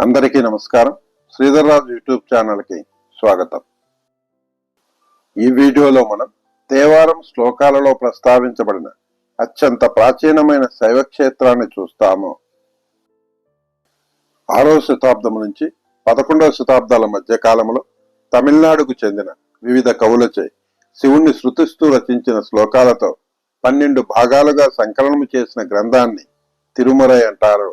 అందరికీ నమస్కారం. శ్రీధర్రాజు యూట్యూబ్ ఛానల్కి స్వాగతం. ఈ వీడియోలో మనం దేవారం శ్లోకాలలో ప్రస్తావించబడిన అత్యంత ప్రాచీనమైన శైవ క్షేత్రాన్ని చూస్తాము. ఆరో శతాబ్దం నుంచి పదకొండవ శతాబ్దాల మధ్య కాలంలో తమిళనాడుకు చెందిన వివిధ కవులచే శివుణ్ణి శృతిస్తూ రచించిన శ్లోకాలతో పన్నెండు భాగాలుగా సంకలనం చేసిన గ్రంథాన్ని తిరుమరై అంటారు.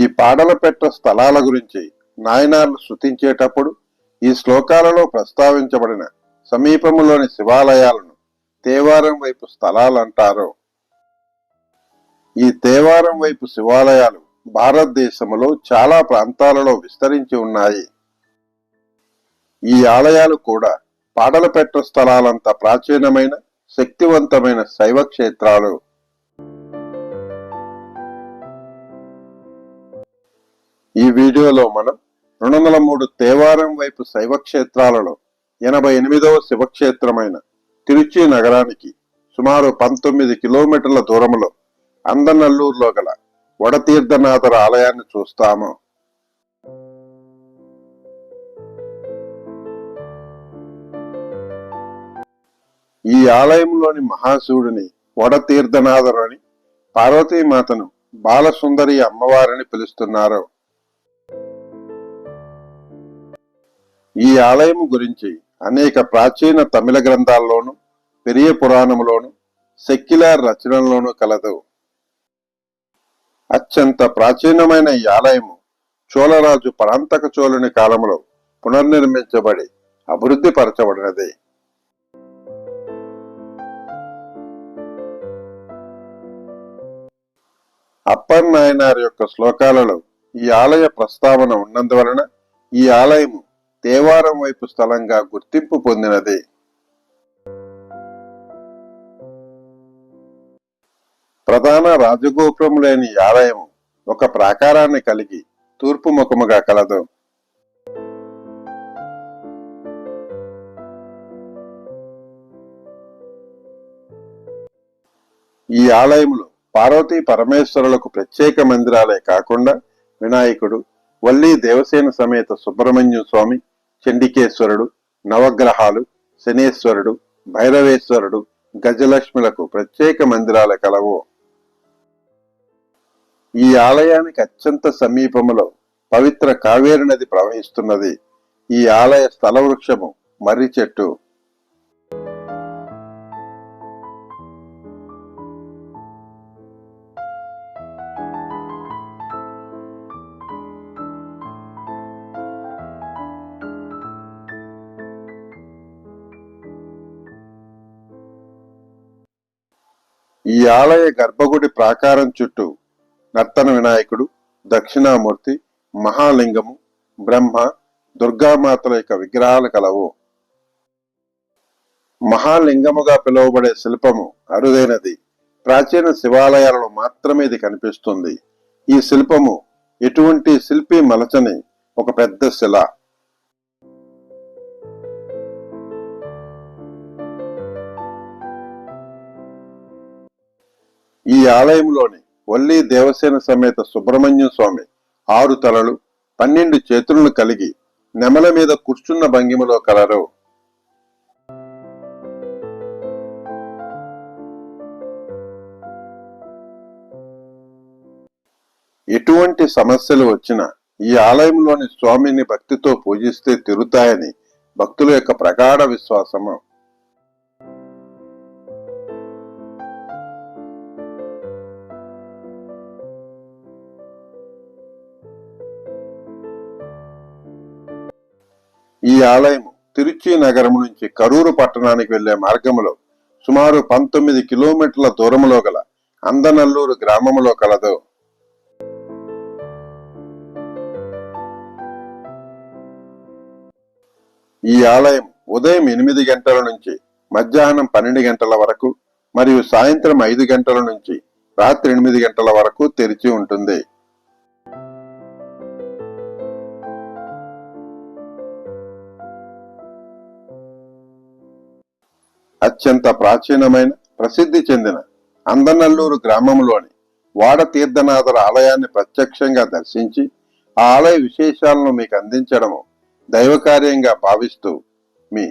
ఈ పాడలపెట్ట స్థలాల గురించి నాయనార్లు శృతించేటప్పుడు ఈ శ్లోకాలలో ప్రస్తావించబడిన సమీపములోని శివాలయాలను తేవారం వైపు స్థలాలంటారు. ఈ తేవారం వైపు శివాలయాలు భారతదేశంలో చాలా ప్రాంతాలలో విస్తరించి ఉన్నాయి. ఈ ఆలయాలు కూడా పాడలపెట్ట స్థలాలంత ప్రాచీనమైన శక్తివంతమైన శైవ క్షేత్రాలు. ఈ వీడియోలో మనం రెండు వందల మూడు తేవారం వైపు శైవ క్షేత్రాలలో ఎనభై ఎనిమిదవ శివక్షేత్రమైన తిరుచి నగరానికి సుమారు పంతొమ్మిది కిలోమీటర్ల దూరంలో అందనల్లూరులో గల వడతీర్థనాథర ఆలయాన్ని చూస్తాము. ఈ ఆలయంలోని మహాశివుడిని వడతీర్థనాథరు అని పార్వతీమాతను బాలసుందరి అమ్మవారిని పిలుస్తున్నారు. ఈ ఆలయం గురించి అనేక ప్రాచీన తమిళ గ్రంథాల్లోనూ పెరియ పురాణంలోను సెక్యులర్ రచనల్లోనూ కలదు. అత్యంత ప్రాచీనమైన ఈ ఆలయము చోళరాజు పరాంతక చోళుని కాలంలో పునర్నిర్మించబడి అభివృద్ధి పరచబడినది. అప్పర్ నాయనార్ యొక్క శ్లోకాలలో ఈ ఆలయ ప్రస్తావన ఉన్నందువలన ఈ ఆలయము దేవారం వైపు స్థలంగా గుర్తింపు పొందినది. ప్రధాన రాజగోపురం లేని ఆలయం ఒక ప్రాకారాన్ని కలిగి తూర్పు ముఖముగా కలదు. ఈ ఆలయంలో పార్వతీ పరమేశ్వరులకు ప్రత్యేక మందిరాలే కాకుండా వినాయకుడు వల్లి దేవసేన సమేత సుబ్రహ్మణ్య స్వామి చండికేశ్వరుడు నవగ్రహాలు శనేశ్వరుడు భైరవేశ్వరుడు గజలక్ష్మిలకు ప్రత్యేక మందిరాల కలవు. ఈ ఆలయానికి అత్యంత సమీపంలో పవిత్ర కావేరి నది ప్రవహిస్తున్నది. ఈ ఆలయ స్థలవృక్షము మర్రి చెట్టు. ఈ ఆలయ గర్భగుడి ప్రాకారం చుట్టూ నర్తన వినాయకుడు దక్షిణామూర్తి మహాలింగము బ్రహ్మ దుర్గామాతల యొక్క విగ్రహాలు కలవు. మహాలింగముగా పిలువబడే శిల్పము అరుదైనది. ప్రాచీన శివాలయాలలో మాత్రమే ఇది కనిపిస్తుంది. ఈ శిల్పము ఎటువంటి శిల్పి మలచని ఒక పెద్ద శిల. ఈ ఆలయంలోని వల్లి దేవసేన సమేత సుబ్రహ్మణ్యం స్వామి ఆరు తలలు పన్నెండు చేతులను కలిగి నెమల మీద కూర్చున్న భంగిమలో కలరు. ఎటువంటి సమస్యలు వచ్చినా ఈ ఆలయంలోని స్వామిని భక్తితో పూజిస్తే తిరుతాయని భక్తుల యొక్క ప్రగాఢ విశ్వాసము. ఈ ఆలయం తిరుచి నగరం నుంచి కరూరు పట్టణానికి వెళ్ళే మార్గములో సుమారు పంతొమ్మిది కిలోమీటర్ల దూరంలో గల అందనల్లూరు గ్రామంలో కలదు. ఈ ఆలయం ఉదయం ఎనిమిది గంటల నుంచి మధ్యాహ్నం పన్నెండు గంటల వరకు మరియు సాయంత్రం ఐదు గంటల నుంచి రాత్రి ఎనిమిది గంటల వరకు తెరిచి ఉంటుంది. అత్యంత ప్రాచీనమైన ప్రసిద్ధి చెందిన అందనల్లూరు గ్రామంలోని వాడతీర్థనాథర ఆలయాన్ని ప్రత్యక్షంగా దర్శించి ఆ ఆలయ విశేషాలను మీకు అందించడము దైవకార్యంగా భావిస్తూ మీ